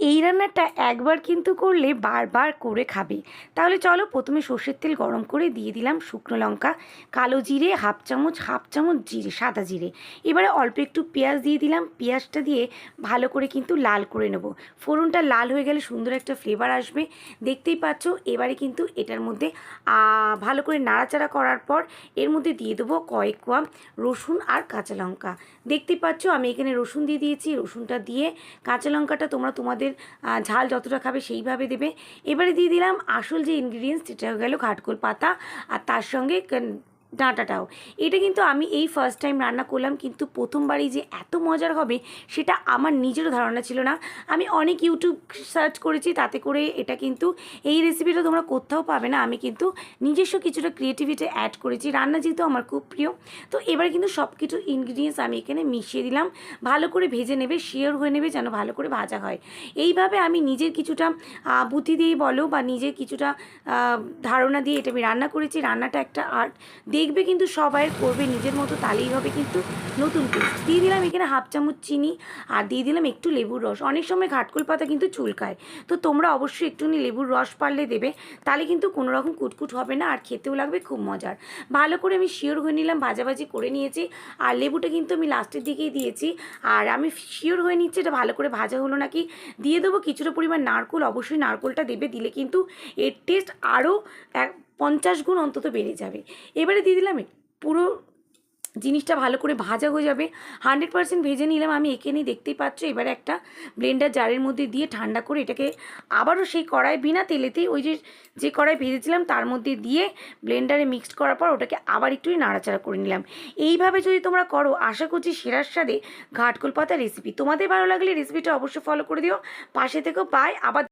এই রান্নাটা একবার কিন্তু করলে বারবার করে খাবে। তাহলে চলো প্রথমে সর্ষের তেল গরম করে দিয়ে দিলাম শুকনো লঙ্কা, কালো জিরে, হাফ চামচ হাফ চামচ জিরে, সাদা জিরে। এবারে অল্প একটু পেঁয়াজ দিয়ে দিলাম। পেঁয়াজটা দিয়ে ভালো করে কিন্তু লাল করে নেব। ফোড়নটা লাল হয়ে গেলে সুন্দর একটা ফ্লেভার আসবে। দেখতেই পাচ্ছ, এবারে কিন্তু এটার মধ্যে ভালো করে নাড়াচাড়া করার পর এর মধ্যে দিয়ে দেবো কয়েক কোয়া রসুন আর কাঁচা লঙ্কা। দেখতেই পাচ্ছ, আমি এখানে রসুন দিয়ে দিয়েছি। রসুনটা দিয়ে কাঁচা লঙ্কাটা তোমরা তোমাদের আহ, ঝাল যতটা খাবে সেইভাবে দেবে। এবারে দিয়ে দিলাম আসল যে ইনগ্রিডিয়েন্টস সেটা হয়ে গেল ঘাটকোল পাতা আর তার সঙ্গে ডাঁটাটাও। এটা কিন্তু আমি এই ফার্স্ট টাইম রান্না করলাম, কিন্তু প্রথমবারই যে এত মজার হবে সেটা আমার নিজেরও ধারণা ছিল না। আমি অনেক ইউটিউব সার্চ করেছি, তাতে করে এটা কিন্তু এই রেসিপিটা তোমরা কোথাও পাবে না। আমি কিন্তু নিজস্ব কিছুটা ক্রিয়েটিভিটি অ্যাড করেছি। রান্না যেহেতু আমার খুব প্রিয়, তো এবার কিন্তু সব কিছু ইনগ্রিডিয়েন্টস আমি এখানে মিশিয়ে দিলাম। ভালো করে ভেজে নেবে শিওর হয়ে নেবে যেন ভালো করে ভাজা হয়। এইভাবে আমি নিজের কিছুটা বুদ্ধি দিয়ে বলো বা নিজের কিছুটা ধারণা দিয়ে এটা আমি রান্না করেছি। রান্নাটা একটা আর্ট দেখবে কিন্তু সবাই করবে, নিজের মতো তাহলেই হবে কিন্তু নতুন টেস্ট দিয়ে দিলাম এখানে হাফ চামচ চিনি আর দিয়ে দিলাম একটু লেবুর রস। অনেক সময় ঘাটকুল পাতা কিন্তু চুলকায়। তো তোমরা অবশ্যই একটুখানি লেবুর রস পারলে দেবে, তাহলে কিন্তু কোনো রকম কুটকুট হবে না আর খেতেও লাগবে খুব মজার। ভালো করে আমি শিওর হয়ে নিলাম, ভাজাভাজি করে নিয়েছি। আর লেবুটা কিন্তু আমি লাস্টের দিকেই দিয়েছি। আর আমি শিওর হয়ে নিচ্ছি এটা ভালো করে ভাজা হলো নাকি। দিয়ে দেবো কিছুটা পরিমাণ নারকোল, অবশ্যই নারকোলটা দেবে দিলে কিন্তু এর টেস্ট আরও এক পঞ্চাশ গুণ অন্তত বেড়ে যাবে। এবারে দিয়ে দিলাম পুরো জিনিসটা ভালো করে ভাজা হয়ে যাবে। হান্ড্রেড পার্সেন্ট ভেজে নিলাম। আমি এঁকে নিয়ে দেখতেই পাচ্ছ, এবারে একটা ব্লেন্ডার জারের মধ্যে দিয়ে ঠান্ডা করে এটাকে আবারও সেই কড়াই বিনা তেলেতেই ওই যে যে কড়াই ভেজেছিলাম তার মধ্যে দিয়ে ব্লেন্ডারে মিক্সড করার পর ওটাকে আবার একটু নাড়াচাড়া করে নিলাম। এইভাবে যদি তোমরা করো, আশা করছি সেরার স্বাদে ঘাটকোল পাতা রেসিপি তোমাদের ভালো লাগলে রেসিপিটা অবশ্যই ফলো করে দিও। পাশে থেকেও পাই আবার